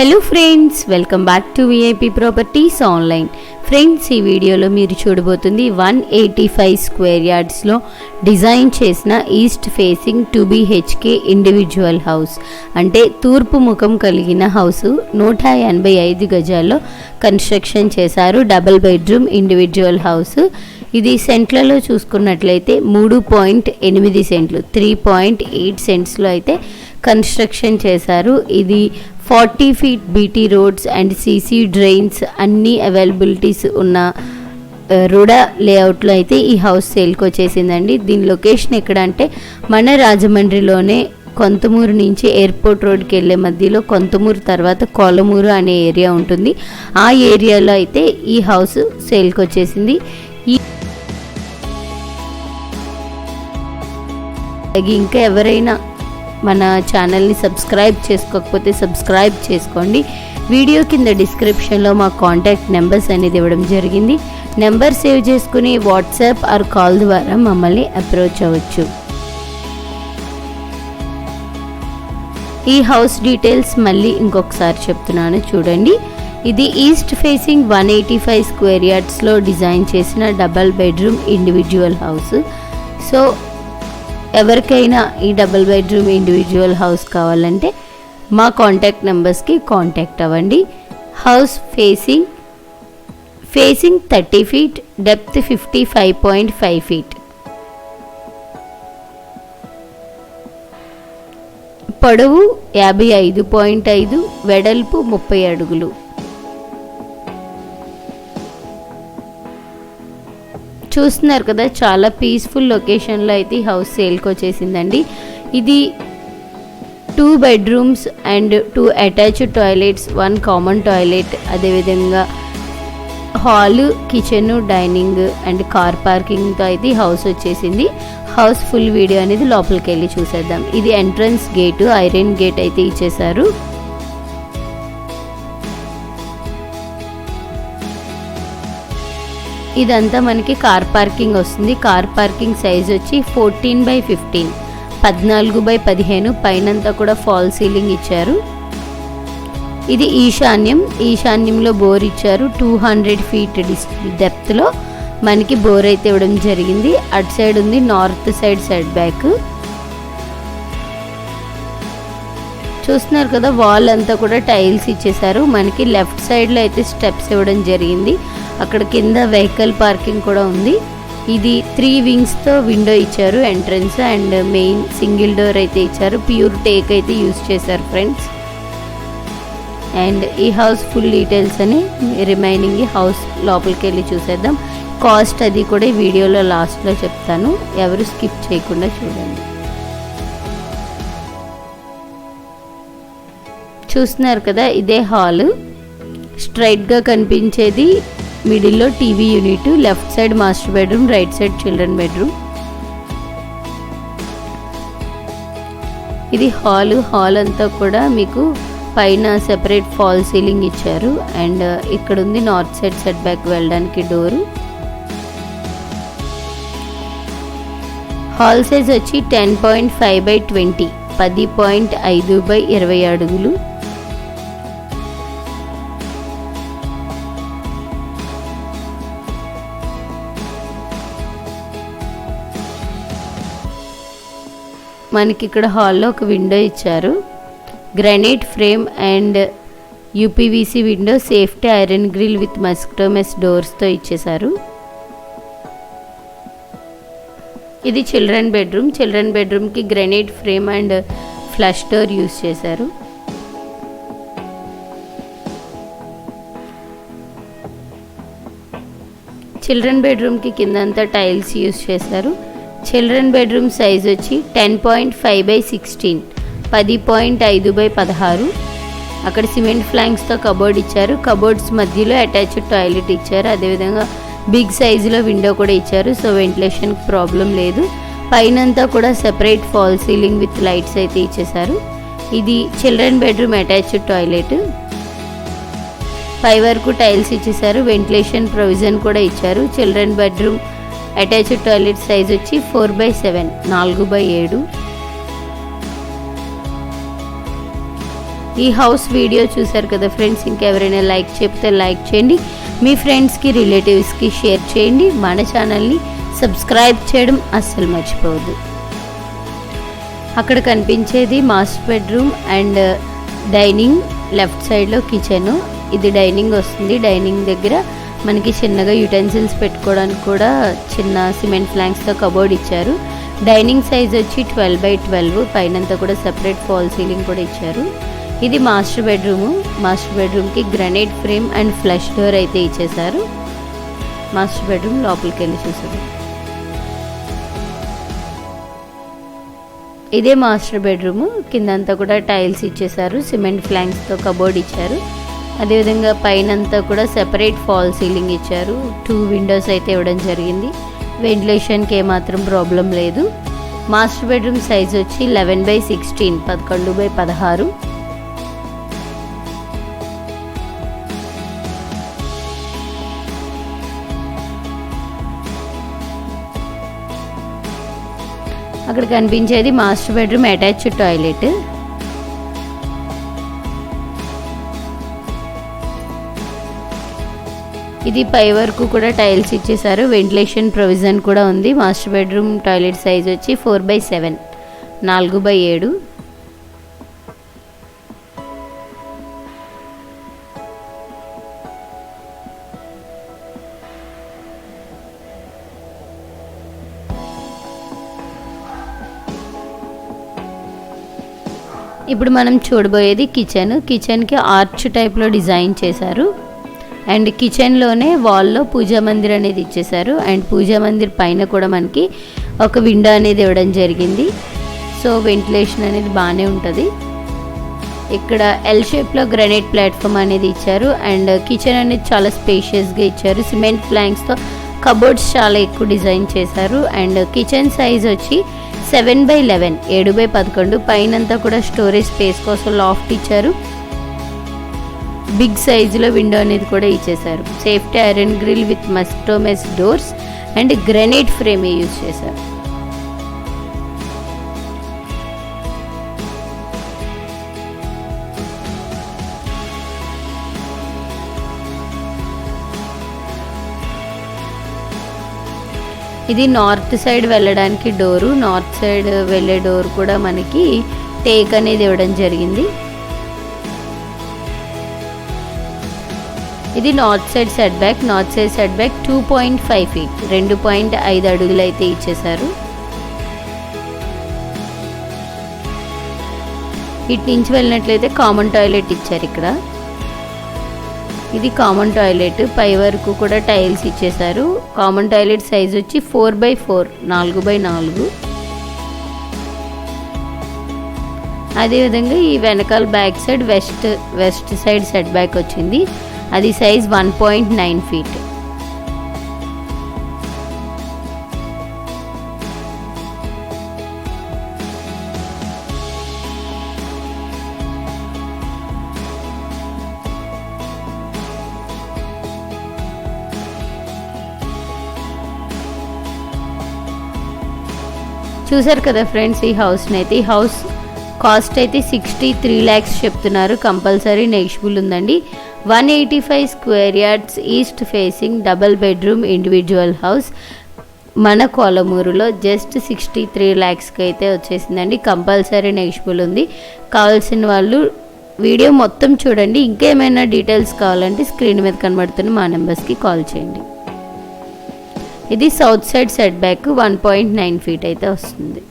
Hello friends welcome back to VIP properties online friends ఈ వీడియోలో మీరు చూడబోతుంది వన్ ఎయిటీ ఫైవ్ స్క్వేర్ యార్డ్స్లో డిజైన్ చేసిన east facing two BHK individual house అంటే తూర్పు ముఖం కలిగిన హౌస్ నూట ఎనభై ఐదు గజాల్లో కన్స్ట్రక్షన్ చేశారు. డబుల్ బెడ్రూమ్ ఇండివిజువల్ హౌస్ ఇది సెంట్లలో చూసుకున్నట్లయితే మూడు పాయింట్ ఎనిమిది సెంట్లు త్రీ పాయింట్ ఎయిట్ సెంట్స్లో అయితే కన్స్ట్రక్షన్ చేశారు. ఇది forty feet BT roads and CC drains అన్ని అవైలబిలిటీస్ ఉన్న ఆ, రుడా లేఅవుట్లో అయితే ఈ హౌస్ సేల్కి వచ్చేసిందండి. దీని లొకేషన్ ఎక్కడ అంటే మన రాజమండ్రిలోనే కొంతమూరు నుంచి ఎయిర్పోర్ట్ రోడ్కి వెళ్ళే మధ్యలో కొంతమూరు తర్వాత కోలమూరు అనే ఏరియా ఉంటుంది. ఆ ఏరియాలో అయితే ఈ హౌస్ సేల్కి వచ్చేసింది. ఈ ఇంకా ఎవరైనా మన ఛానల్ని సబ్స్క్రైబ్ చేసుకోకపోతే సబ్స్క్రైబ్ చేసుకోండి. వీడియో కింద డిస్క్రిప్షన్లో మా కాంటాక్ట్ నెంబర్స్ అనేది ఇవ్వడం జరిగింది. నెంబర్ సేవ్ చేసుకుని వాట్సాప్ ఆర్ కాల్ ద్వారా మమ్మల్ని అప్రోచ్ అవ్వచ్చు. ఈ హౌస్ డీటెయిల్స్ మళ్ళీ ఇంకొకసారి చెప్తున్నాను చూడండి. ఇది east facing one eighty five square యార్డ్స్లో design చేసిన double bedroom individual house so ఎవరికైనా ఈ డబుల్ బెడ్రూమ్ ఇండివిజువల్ హౌస్ కావాలంటే మా కాంటాక్ట్ నెంబర్స్కి కాంటాక్ట్ అవ్వండి. House facing facing thirty feet depth fifty five point five feet. పొడవు యాభై ఐదు పాయింట్ ఐదు వెడల్పు ముప్పై అడుగులు. చూస్తున్నారు కదా చాలా పీస్ఫుల్ లొకేషన్లో అయితే ఈ హౌస్ సేల్కి వచ్చేసిందండి. ఇది two bedrooms and two attached toilets one common toilet అదేవిధంగా hall kitchen dining and car పార్కింగ్తో అయితే హౌస్ వచ్చేసింది. హౌస్ ఫుల్ వీడియో అనేది లోపలికి వెళ్ళి చూసేద్దాం. ఇది ఎంట్రన్స్ గేటు ఐరన్ గేట్ అయితే ఇచ్చేసారు ఇదంతా మనకి కార్ పార్కింగ్ వస్తుంది. కార్ పార్కింగ్ సైజ్ వచ్చి ఫోర్టీన్ బై ఫిఫ్టీన్. పద్నాలుగు బై పదిహేను పైనంతా కూడా ఫాల్ సీలింగ్ ఇచ్చారు. ఇది ఈశాన్యం. ఈశాన్యంలో బోర్ ఇచ్చారు. టూ హండ్రెడ్ ఫీట్ డిస్ డెప్త్లో మనకి బోర్ అయితే ఇవ్వడం జరిగింది. అటు సైడ్ ఉంది నార్త్ సైడ్ సైడ్ బ్యాక్. చూస్తున్నారు కదా వాల్ అంతా కూడా టైల్స్ ఇచ్చేసారు మనకి లెఫ్ట్ సైడ్లో అయితే స్టెప్స్ ఇవ్వడం జరిగింది. అక్కడ కింద వెహికల్ పార్కింగ్ కూడా ఉంది. ఇది త్రీ వింగ్స్తో విండో ఇచ్చారు entrance and main single door అయితే ఇచ్చారు. ప్యూర్ టేక్ అయితే యూస్ చేశారు ఫ్రెండ్స్. అండ్ ఈ హౌస్ ఫుల్ డీటెయిల్స్ అని రిమైనింగ్ ఈ హౌస్ లోపలికి వెళ్ళి చూసేద్దాం. కాస్ట్ అది కూడా ఈ వీడియోలో లాస్ట్లో చెప్తాను. ఎవరు స్కిప్ చేయకుండా చూడండి. చూస్తున్నారు కదా ఇదే హాల్ స్ట్రైట్గా కనిపించేది మిడిల్లో TV unit left side master bedroom right side children bedroom. ఇది హాల్ హాల్ అంతా కూడా మీకు పైన సెపరేట్ ఫాల్ సీలింగ్ ఇచ్చారు. అండ్ ఇక్కడ ఉంది నార్త్ సైడ్ సెట్ బ్యాక్ వెళ్ళడానికి డోరు. హాల్ సైజ్ వచ్చి ten point five by twenty పది పాయింట్ ఐదు బై ఇరవై అడుగులు. మనకి ఇక్కడ హాల్లో ఒక విండో ఇచ్చారు. Granite frame and UPVC window safety iron grill with mosquito mesh డోర్స్తో ఇచ్చేశారు. ఇది చిల్డ్రన్ బెడ్రూమ్. చిల్డ్రన్ బెడ్రూమ్కి granite frame and flush door use చేశారు. చిల్డ్రన్ బెడ్రూమ్కి కిందంతా టైల్స్ యూస్ చేశారు. చిల్డ్రన్ బెడ్రూమ్ సైజ్ వచ్చి ten point five by sixteen పది పాయింట్ ఐదు బై పదహారు. అక్కడ సిమెంట్ ఫ్లాంక్స్తో కబోర్డ్ ఇచ్చారు. కబోర్డ్స్ మధ్యలో అటాచ్డ్ టాయిలెట్ ఇచ్చారు. అదేవిధంగా బిగ్ సైజులో విండో కూడా ఇచ్చారు. సో వెంటిలేషన్ ప్రాబ్లం లేదు. పైనంతా కూడా separate fall ceiling with lights అయితే ఇచ్చేశారు. ఇది చిల్డ్రన్ బెడ్రూమ్ అటాచ్డ్ టాయిలెట్. పై వరకు టైల్స్ ఇచ్చేసారు వెంటిలేషన్ ప్రొవిజన్ కూడా ఇచ్చారు. Children bedroom attached toilet size వచ్చి ఫోర్ బై సెవెన్ నాలుగు బై ఏడు. ఈ హౌస్ వీడియో చూసారు కదా ఫ్రెండ్స్ ఇంకెవరైనా లైక్ చెప్తే లైక్ చేయండి. మీ ఫ్రెండ్స్కి రిలేటివ్స్కి షేర్ చేయండి. మన ఛానల్ని సబ్స్క్రైబ్ చేయడం అస్సలు మర్చిపోవద్దు. అక్కడ కనిపించేది master bedroom and dining left సైడ్లో కిచెను. ఇది డైనింగ్ వస్తుంది. డైనింగ్ దగ్గర మనకి చిన్నగా యుటెన్సిల్స్ పెట్టుకోవడానికి కూడా చిన్న సిమెంట్ ఫ్లాంక్స్తో కబోర్డ్ ఇచ్చారు. డైనింగ్ సైజ్ వచ్చి ట్వెల్వ్ బై ట్వెల్వ్ పైనంతా కూడా సెపరేట్ ఫాల్ సీలింగ్ కూడా ఇచ్చారు. ఇది మాస్టర్ బెడ్రూమ్ మాస్టర్ బెడ్రూమ్కి granite frame and flush door అయితే ఇచ్చేశారు. మాస్టర్ బెడ్రూమ్ లోపలికి వెళ్ళి చూసారు ఇదే మాస్టర్ బెడ్రూమ్ కిందంతా కూడా టైల్స్ ఇచ్చేసారు సిమెంట్ ఫ్లాంక్స్తో కబోర్డ్ ఇచ్చారు. అదేవిధంగా పైనంతా కూడా సెపరేట్ ఫాల్ సీలింగ్ ఇచ్చారు. టూ విండోస్ అయితే ఇవ్వడం జరిగింది. వెంటిలేషన్కి ఏమాత్రం ప్రాబ్లం లేదు. మాస్టర్ బెడ్రూమ్ సైజ్ వచ్చి లెవెన్ బై సిక్స్టీన్ పదకొండు బై పదహారు. అక్కడ కనిపించేది మాస్టర్ బెడ్రూమ్ అటాచ్డ్ టాయిలెట్ ఇది పై వరకు కూడా టైల్స్ ఇచ్చేసారు వెంటిలేషన్ ప్రొవిజన్ కూడా ఉంది. మాస్టర్ బెడ్రూమ్ టాయిలెట్ సైజ్ వచ్చి ఫోర్ బై సెవెన్ నాలుగు బై ఏడు. ఇప్పుడు మనం చూడబోయేది కిచెన్ కిచెన్కి ఆర్చ్ టైప్లో డిజైన్ చేశారు. అండ్ కిచెన్లోనే వాల్లో పూజా మందిర్ అనేది ఇచ్చేసారు అండ్ పూజా మందిర్ పైన కూడా మనకి ఒక విండో అనేది ఇవ్వడం జరిగింది. సో వెంటిలేషన్ అనేది బాగానే ఉంటుంది. ఇక్కడ ఎల్ షేప్లో గ్రనైట్ ప్లాట్ఫామ్ అనేది ఇచ్చారు. అండ్ కిచెన్ అనేది చాలా స్పేషియస్గా ఇచ్చారు. సిమెంట్ ప్లాంక్స్తో కబోర్డ్స్ చాలా ఎక్కువ డిజైన్ చేశారు. అండ్ కిచెన్ సైజ్ వచ్చి సెవెన్ బై లెవెన్ ఏడు బై పదకొండు. పైనంతా కూడా స్టోరేజ్ స్పేస్ కోసం లాఫ్ట్ ఇచ్చారు. బిగ్ సైజులో విండో అనేది కూడా ఇచ్చేసారు safety iron grill with mosquito mesh doors and granite frame use చేశారు. ఇది నార్త్ సైడ్ వెళ్ళడానికి డోరు. నార్త్ సైడ్ వెళ్ళే డోర్ కూడా మనకి టేక్ అనేది ఇవ్వడం జరిగింది. ఇది north side set back north side set back two point five feet రెండు పాయింట్ ఐదు అడుగులు అయితే ఇచ్చేశారు. ఇటు నుంచి వెళ్ళినట్లయితే కామన్ టాయిలెట్ ఇచ్చారు ఇక్కడ. ఇది కామన్ టాయిలెట్ పై వరకు కూడా టైల్స్ ఇచ్చేశారు. కామన్ టాయిలెట్ సైజ్ వచ్చి ఫోర్ బై ఫోర్ నాలుగు బై నాలుగు. అదేవిధంగా ఈ వెనకాల back side west west side set back వచ్చింది. అది size one point nine feet చూసారు కదా ఫ్రెండ్స్ ఈ హౌస్ని అయితే. ఈ హౌస్ కాస్ట్ అయితే సిక్స్టీ త్రీ ల్యాక్స్ చెప్తున్నారు. కంపల్సరీ నెగిషిబుల్ ఉందండి. One eighty five square yards east facing double bedroom individual house మన కోలమూరులో జస్ట్ సిక్స్టీ త్రీ ల్యాక్స్కి అయితే వచ్చేసిందండి. కంపల్సరీ నెగిషిబుల్ ఉంది. కావాల్సిన వాళ్ళు వీడియో మొత్తం చూడండి. ఇంకేమైనా డీటెయిల్స్ కావాలంటే స్క్రీన్ మీద కనబడుతున్న మా నెంబర్స్కి కాల్ చేయండి. ఇది south side set back one point nine feet అయితే వస్తుంది.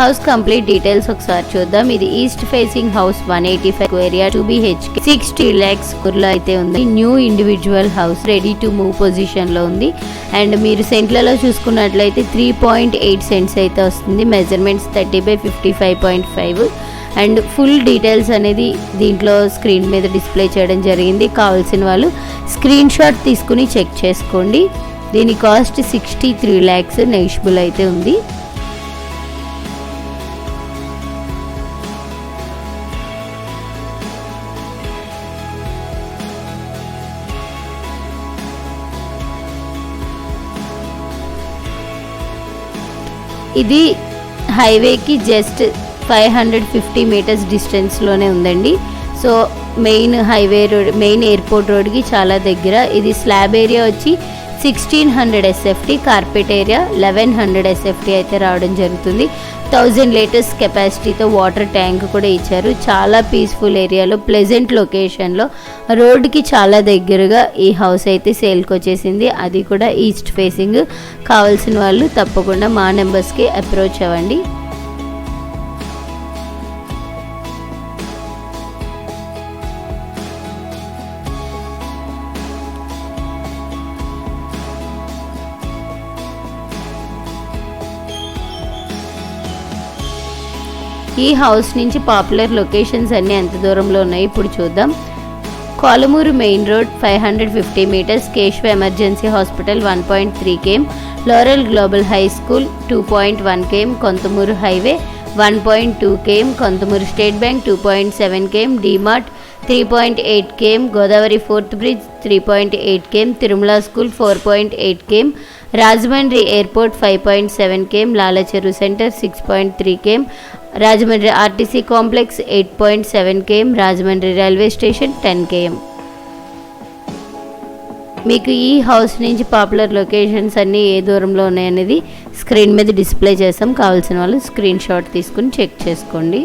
హౌస్ కంప్లీట్ డీటెయిల్స్ ఒకసారి చూద్దాం. ఇది east facing house one eighty five area two BHK sixty ల్యాక్స్లో అయితే ఉంది. New individual house ready to move పొజిషన్లో ఉంది. అండ్ మీరు సెంట్లలో చూసుకున్నట్లయితే త్రీ పాయింట్ ఎయిట్ సెంట్స్ అయితే వస్తుంది. Measurements thirty by fifty five point five and full details అనేది దీంట్లో స్క్రీన్ మీద డిస్ప్లే చేయడం జరిగింది. కావాల్సిన వాళ్ళు స్క్రీన్ షాట్ తీసుకుని చెక్ చేసుకోండి. దీని cost sixty three lakhs negotiable అయితే ఉంది. ఇది హైవేకి just five hundred fifty metres డిస్టెన్స్లోనే ఉందండి. So main highway road main airport రోడ్కి చాలా దగ్గర. ఇది స్లాబ్ ఏరియా వచ్చి sixteen hundred SFT carpet area eleven hundred SFT అయితే రావడం జరుగుతుంది. థౌజండ్ లీటర్స్ కెపాసిటీతో వాటర్ ట్యాంక్ కూడా ఇచ్చారు. చాలా పీస్ఫుల్ ఏరియాలో ప్లెజెంట్ లొకేషన్లో రోడ్కి చాలా దగ్గరగా ఈ హౌస్ అయితే సేల్కి వచ్చేసింది. అది కూడా ఈస్ట్ ఫేసింగ్ కావాల్సిన వాళ్ళు తప్పకుండా మా నెంబర్స్కి అప్రోచ్ అవ్వండి. ఈ హౌస్ నుంచి పాపులర్ లొకేషన్స్ అన్నీ ఎంత దూరంలో ఉన్నాయి ఇప్పుడు చూద్దాం. Kolamuru main road five hundred fifty metres Keshava emergency hospital one point three KM L'Oreal global high school two point one KM Kontamuru highway one point two KM Kontamuru state bank two point seven KM DMart three point eight KM Godavari fourth bridge three point eight KM Tirumala school four point eight KM Rajahmundry airport five point seven KM Lalacheru centre six point three KM Rajahmundry RTC complex eight point seven KM Rajahmundry railway station ten KM. మీకు ఈ house నుంచి popular locations అన్నీ ఏ దూరంలో ఉన్నాయనేది screen మీద display చేస్తాం కావాల్సిన వాళ్ళు స్క్రీన్ షాట్ తీసుకుని చెక్ చేసుకోండి.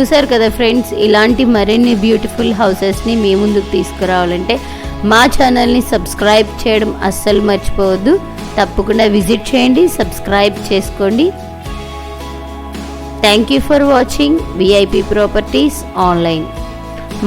చూసారు కదా ఫ్రెండ్స్ ఇలాంటి మరిన్ని బ్యూటిఫుల్ హౌసెస్ని మీ ముందుకు తీసుకురావాలంటే మా ఛానల్ని సబ్స్క్రైబ్ చేయడం అస్సలు మర్చిపోవద్దు. తప్పకుండా విజిట్ చేయండి సబ్స్క్రైబ్ చేసుకోండి. Thank you for watching VIP properties online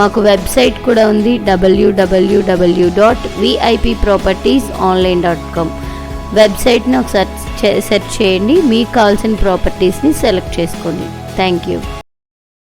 మాకు వెబ్సైట్ కూడా ఉంది డబ్ల్యూడబ్ల్యూడబ్ల్యూ dot VIP properties online dot com వెబ్సైట్ని ఒకసారి సెర్చ్ చేయండి మీకు కావాల్సిన ప్రాపర్టీస్ని సెలెక్ట్ చేసుకోండి. Thank you